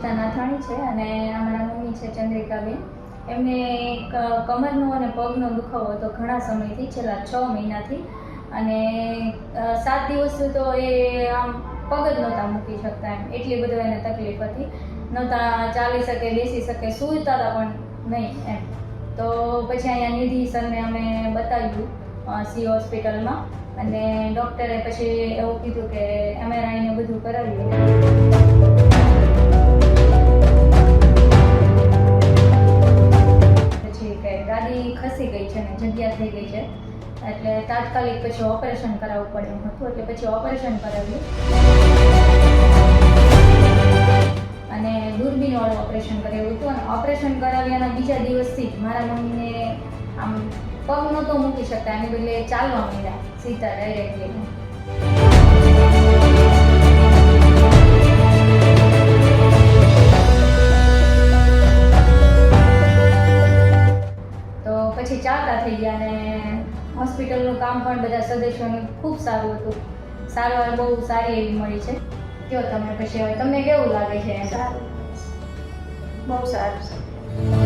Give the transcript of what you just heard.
અર્પિતા નાથાણી છે અને અમારા મમ્મી છે ચંદ્રિકાબેન. એમને એક કમરનો અને પગનો દુખાવો હતો ઘણા સમયથી, છેલ્લા છ મહિનાથી. અને સાત દિવસ તો એ આમ પગ જ નહોતા મૂકી શકતા એમ. એટલી બધું એને તકલીફ હતી. નહોતા ચાલી શકે, બેસી શકે, સૂતા હતા પણ નહીં એમ. તો પછી અહીંયા નિધિ સરને અમે બતાવ્યું સી હોસ્પિટલમાં. અને ડૉક્ટરે પછી એવું કીધું કે એમઆરઆઈને બધું કરાવ્યું. ખસી ગઈ છે ને, જગ્યા થઈ ગઈ છે. એટલે તાત્કાલિક પછી ઓપરેશન કરાવવું પડે એમ હતું, એટલે પછી ઓપરેશન કરાવ્યું. અને દૂરબીનવાળું ઓપરેશન કરાવ્યું હતું. અને ઓપરેશન કરાવ્યાના બીજા દિવસથી જ મારા મમ્મીને આમ પગ નહોતો મૂકી શકતા, એની બદલે ચાલવા માંડ્યા, સીધા ડાયરેક્ટલી પછી ચાલતા થઈ ગયા અને હોસ્પિટલનું કામ પણ બધા સદસ્યોનું ખૂબ સારું હતું. સારવાર બહુ સારી એવી મળી છે. કયો તમે પછી હવે? તમને કેવું લાગે છે? સારું. બહુ સારું. છે